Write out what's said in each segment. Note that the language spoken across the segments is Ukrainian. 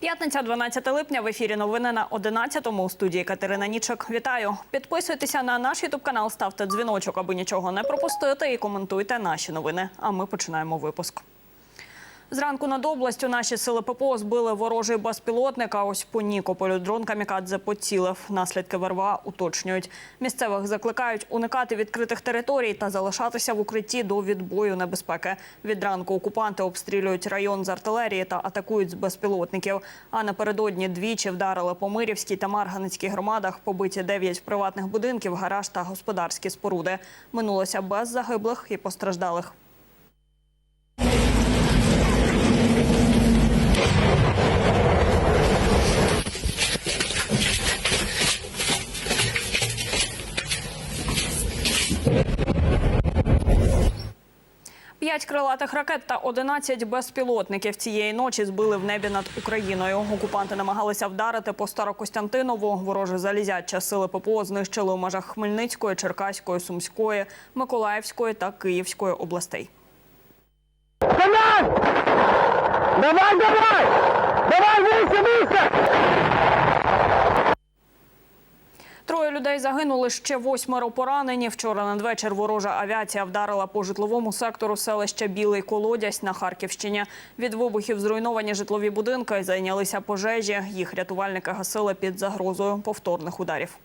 П'ятниця, 12 липня. В ефірі новини на 11-му. У студії Катерина Нічок. Вітаю. Підписуйтеся на наш ютуб канал, ставте дзвіночок, аби нічого не пропустити, і коментуйте наші новини. А ми починаємо випуск. Зранку над областю наші сили ППО збили ворожий безпілотник. А ось по Нікополю дрон камікадзе поцілив. Наслідки ВРВА уточнюють. Місцевих закликають уникати відкритих територій та залишатися в укритті до відбою небезпеки. Від ранку окупанти обстрілюють район з артилерії та атакують з безпілотників. А напередодні двічі вдарили по Мирівській та Марганецькій громадах. Побиті дев'ять приватних будинків, гараж та господарські споруди. Минулося без загиблих і постраждалих. Крилатих ракет та 11 безпілотників цієї ночі збили в небі над Україною. Окупанти намагалися вдарити по Старокостянтинову. Вороже залізяча сили ППО знищили у межах Хмельницької, Черкаської, Сумської, Миколаївської та Київської областей. Давай! Давай, давай! Вище, вище! Людей загинули, ще восьмеро поранені. Вчора надвечір ворожа авіація вдарила по житловому сектору селища Білий Колодязь на Харківщині. Від вибухів зруйновані житлові будинки, зайнялися пожежі. Їх рятувальники гасили під загрозою повторних ударів.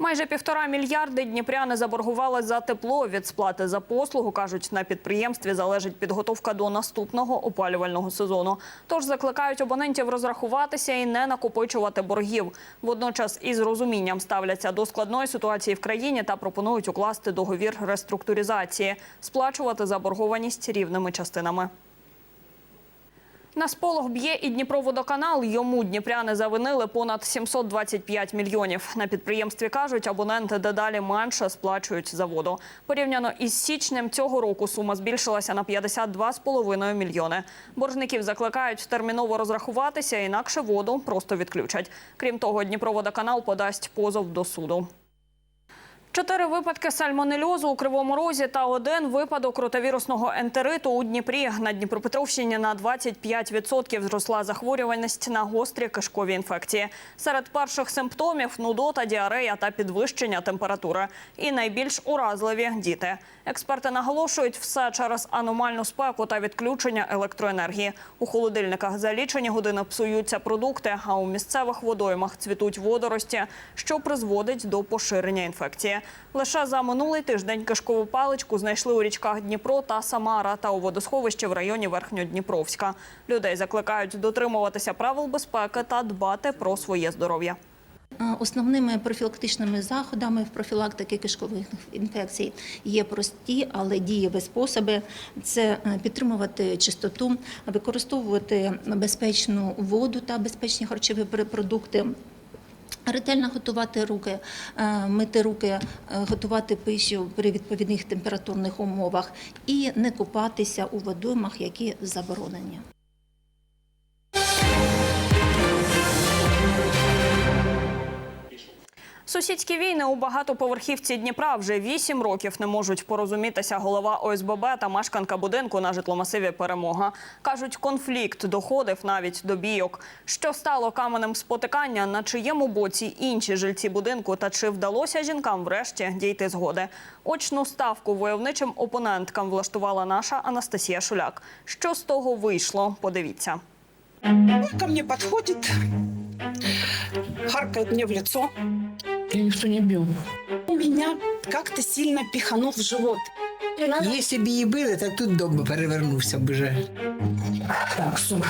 Майже півтора мільярди дніпряни заборгували за тепло від сплати за послугу. кажуть, на підприємстві залежить підготовка до наступного опалювального сезону. Тож закликають абонентів розрахуватися і не накопичувати боргів. Водночас із розумінням ставляться до складної ситуації в країні та пропонують укласти договір реструктуризації, сплачувати заборгованість рівними частинами. На сполох б'є і Дніпроводоканал. Йому дніпряни завинили понад 725 мільйонів. На підприємстві кажуть, абоненти дедалі менше сплачують за воду. Порівняно із січнем цього року сума збільшилася на 52,5 мільйони. Боржників закликають терміново розрахуватися, інакше воду просто відключать. Крім того, Дніпроводоканал подасть позов до суду. Чотири випадки сальмонельозу у Кривому Розі та один випадок ротавірусного ентериту у Дніпрі. На Дніпропетровщині на 25% зросла захворюваність на гострі кишкові інфекції. Серед перших симптомів – нудота, діарея та підвищення температури. І найбільш уразливі – діти. Експерти наголошують, все через аномальну спеку та відключення електроенергії. У холодильниках за лічені години псуються продукти, а у місцевих водоймах цвітуть водорості, що призводить до поширення інфекції. Лише за минулий тиждень кишкову паличку знайшли у річках Дніпро та Самара та у водосховищі в районі Верхньодніпровська. Людей закликають дотримуватися правил безпеки та дбати про своє здоров'я. Основними профілактичними заходами в профілактики кишкових інфекцій є прості, але дієві способи. Це е, підтримувати чистоту, використовувати безпечну воду та безпечні харчові продукти. Ретельно готувати руки, е, мити руки, е, готувати пищу при відповідних температурних умовах і не купатися у водоймах, які заборонені. Сусідські війни у багатоповерхівці Дніпра вже вісім років не можуть порозумітися голова ОСББ та мешканка будинку на житломасиві Перемога. Кажуть, конфлікт доходив навіть до бійок. Що стало каменем спотикання, на чиєму боці інші жильці будинку та чи вдалося жінкам врешті дійти згоди? Очну ставку войовничим опоненткам влаштувала наша Анастасія Шуляк. Що з того вийшло? Подивіться. ко мне подходит, харкает мне в лицо. Я никто не бил. Меня как-то сильно пиханул в живот. Якщо б її били, то тут дом би перевернувся б уже. Так, стоп.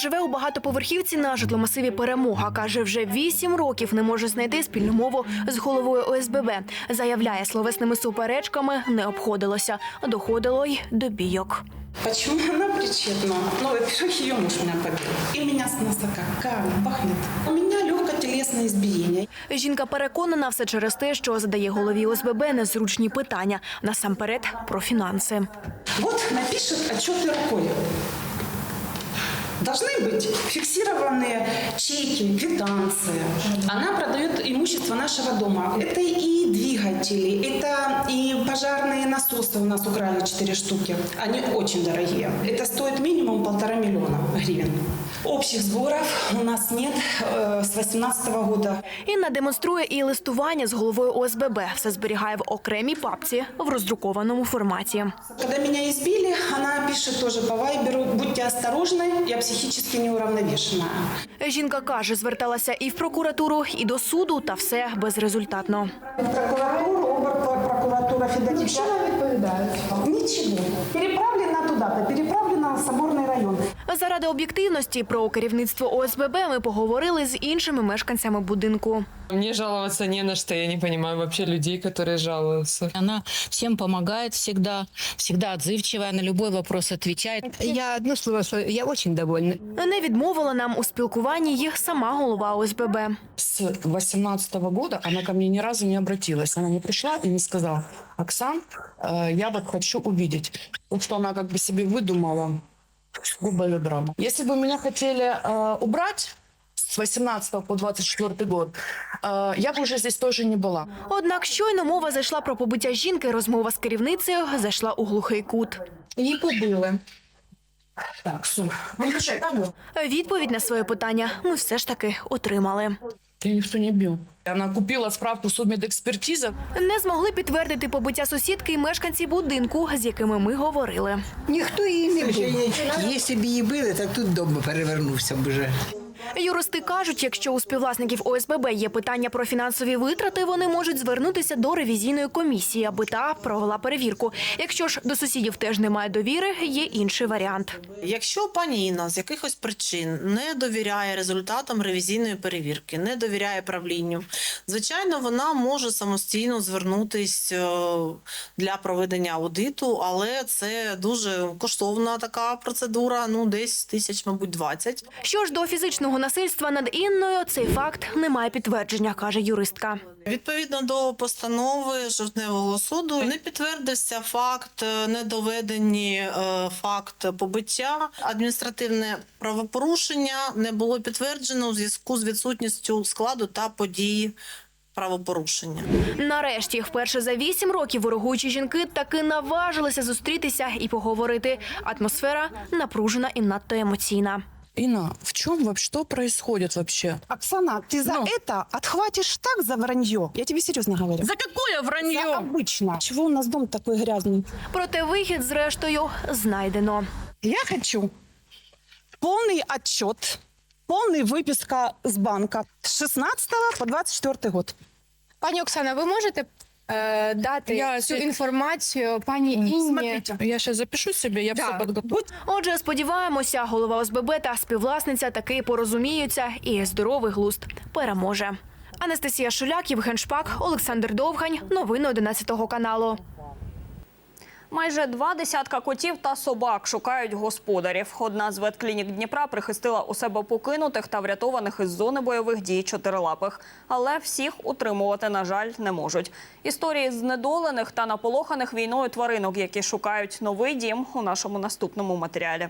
Живе у багатоповерхівці на житломасиві Перемога. Каже, вже вісім років не може знайти спільну мову з головою ОСББ. Заявляє, словесними суперечками не обходилося. Доходило й до бійок. Почему она причетна? Ну, во-первых, ее муж меня побил. И меня с носа как камень пахнет. У меня легкое телесное избиение. Жінка переконана все через те, що задає голові ОСББ незручні питання. Насамперед про фінанси. Вот напишет отчеты рукой Должны быть фиксированные чеки, квитанции. Она продает имущество нашего дома. Это и двигатели, это и пожарные насосы у нас украли 4 штуки. Они очень дорогие. Это стоит минимум полтора миллиона гривен. Общих сборов у нас нет э, с 2018 года. Інна демонструє і листування з головою ОСББ. Все зберігає в окремій папці в роздрукованому форматі. Когда меня избили, она пишет тоже по вайберу, будьте осторожны, я психически неуравновешенная. Жінка каже, зверталася і в прокуратуру, і до суду, та все безрезультатно. Прокуратура, обр- прокуратура Федеральная. Что Ничего. Переправлена туда-то, переправлена в Соборный район. Заради об'єктивності про керівництво ОСББ ми поговорили з іншими мешканцями будинку. Мне жаловаться не на что. Я не понимаю вообще людей, которые жалуются. Она всем помогает всегда, всегда отзывчивая, на любой вопрос отвечает. Я одно слово, що я дуже довольна. Не відмовила нам у спілкуванні їх сама голова ОСББ. С 18 года она ко мне ни разу не обратилась. Она не пришла и не сказала, Оксан, э, я вот хочу увидеть. Вот что она как бы себе выдумала. Губая драма. Если бы меня хотели э, убрать с 18 по 24 год, э, я бы уже здесь тоже не была. Однак щойно мова зайшла про побиття жінки, розмова з керівницею зайшла у глухий кут. Її побили. Так, все. Виключай камеру. Відповідь на своє питання ми все ж таки отримали. Тебя никто не бил. Она купила справку судмедекспертиза. Не змогли підтвердити побиття сусідки і мешканці будинку, з якими ми говорили. Ніхто її не бив. Якщо б її били, так тут дом би перевернувся б уже. Юристи кажуть, якщо у співвласників ОСББ є питання про фінансові витрати, вони можуть звернутися до ревізійної комісії, аби та провела перевірку. Якщо ж до сусідів теж немає довіри, є інший варіант. Якщо пані Інна з якихось причин не довіряє результатам ревізійної перевірки, не довіряє правлінню, звичайно, вона може самостійно звернутись е, для проведення аудиту, але це дуже коштовна така процедура. Ну, десь тисяч, мабуть, 20. Що ж до фізичного насильства над Інною, цей факт не має підтвердження, каже юристка. Відповідно до постанови жовтневого суду не підтвердився факт, е, не доведені е, факт побиття. Адміністративне правопорушення не було підтверджено у зв'язку з відсутністю складу та події правопорушення. Нарешті, вперше за вісім років ворогуючі жінки таки наважилися зустрітися і поговорити. Атмосфера напружена і надто емоційна. Инна, в чем вообще, что происходит вообще? Оксана, ты за Ну. это отхватишь так за вранье? Я тебе серьезно говорю. За какое вранье? обычно. Чего у нас дом такой грязный? Проте вихід, зрештою, знайдено. Я хочу полный отчет, полная выписка с банка с 16 по 24 год. Пані Оксана, ви можете е, дати Я цю це- інформацію пані Інні? Смотрите, я сейчас запишу себе, я Да. все подготовлю. Отже, сподіваємося, голова ОСББ та співвласниця таки порозуміються, і здоровий глузд переможе. Анастасія Шуляк, Євген Шпак, Олександр Довгань. Новини 11 каналу. Майже два десятка котів та собак шукають господарів. Одна з ветклінік Дніпра прихистила у себе покинутих та врятованих із зони бойових дій чотирилапих. Але всіх утримувати, на жаль, не можуть. Історії знедолених та наполоханих війною тваринок, які шукають новий дім у нашому наступному матеріалі.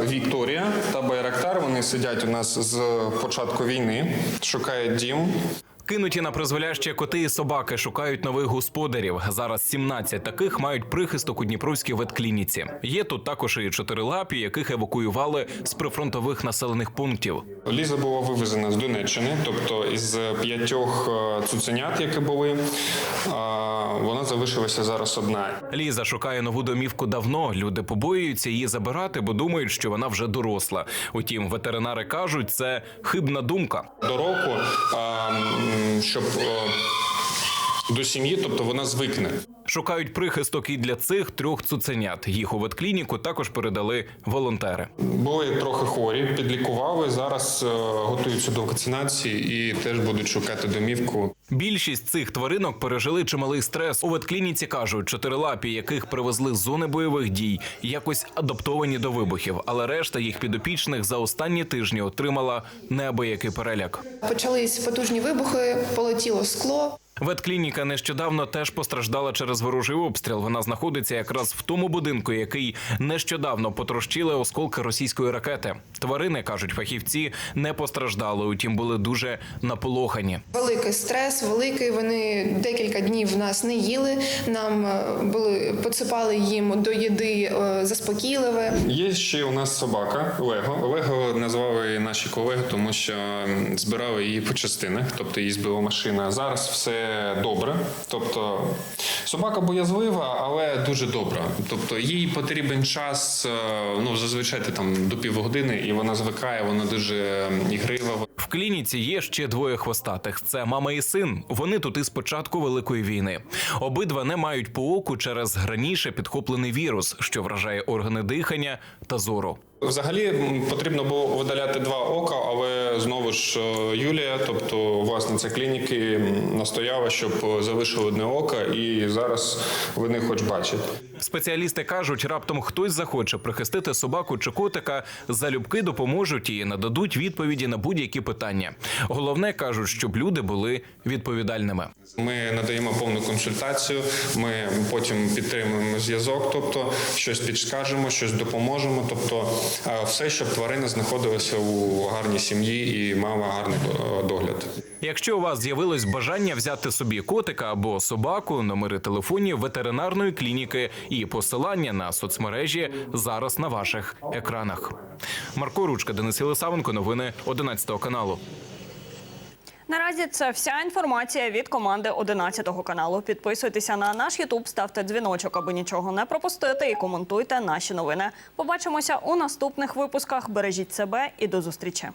Вікторія та Байрактар вони сидять у нас з початку війни, шукають дім. Кинуті на призволяще коти і собаки шукають нових господарів. Зараз 17 таких мають прихисток у Дніпровській ветклініці. Є тут також і чотирилапі, яких евакуювали з прифронтових населених пунктів. Ліза була вивезена з Донеччини, тобто із п'ятьох е, цуценят, які були, е, вона залишилася зараз одна. Ліза шукає нову домівку давно. Люди побоюються її забирати, бо думають, що вона вже доросла. Утім, ветеринари кажуть, це хибна думка. До року, е, щоб е, до сім'ї, тобто вона звикне. Шукають прихисток і для цих трьох цуценят. Їх у ветклініку також передали волонтери. Були трохи хворі, підлікували. Зараз е, готуються до вакцинації і теж будуть шукати домівку. Більшість цих тваринок пережили чималий стрес. У ветклініці кажуть, чотирилапі, яких привезли з зони бойових дій, якось адаптовані до вибухів, але решта їх підопічних за останні тижні отримала неабиякий переляк. Почались потужні вибухи, полетіло скло. Ветклініка нещодавно теж постраждала через ворожий обстріл. Вона знаходиться якраз в тому будинку, який нещодавно потрощили осколки російської ракети. Тварини кажуть фахівці, не постраждали, утім були дуже наполохані. Великий стрес, великий. Вони декілька днів нас не їли. Нам е, були подсипали їм до їди е, заспокійливе. Є ще у нас собака Лего. Лего назвали наші колеги, тому що збирали її по частинах, тобто її збила машина. Зараз все добре. Тобто собака боязлива, але дуже добра. Тобто їй потрібен час, е, ну зазвичай там до півгодини, і вона звикає, вона дуже ігрива. В клініці є ще двоє хвостатих. Це мама і син. Вони тут із початку великої війни. Обидва не мають по оку через раніше підхоплений вірус, що вражає органи дихання та зору. Взагалі потрібно було видаляти два ока, але знову ж е, Юлія, тобто власниця клініки, настояла, щоб е, залишили одне око, і зараз вони хоч бачать. Спеціалісти кажуть, раптом хтось захоче прихистити собаку чи котика, залюбки допоможуть і нададуть відповіді на будь-які питання. Головне кажуть, щоб люди були відповідальними. Ми надаємо повну консультацію. Ми потім підтримуємо зв'язок, тобто щось підскажемо, щось допоможемо. Тобто е, все, щоб тварина знаходилася у гарній сім'ї і мала гарний догляд. Якщо у вас з'явилось бажання взяти собі котика або собаку, номери телефонів ветеринарної клініки і посилання на соцмережі зараз на ваших екранах. Марко Ручка, Денис Єлисавенко, новини 11 каналу. Наразі це вся інформація від команди 11 каналу. Підписуйтеся на наш Ютуб, ставте дзвіночок, аби нічого не пропустити, і коментуйте наші новини. Побачимося у наступних випусках. Бережіть себе і до зустрічі.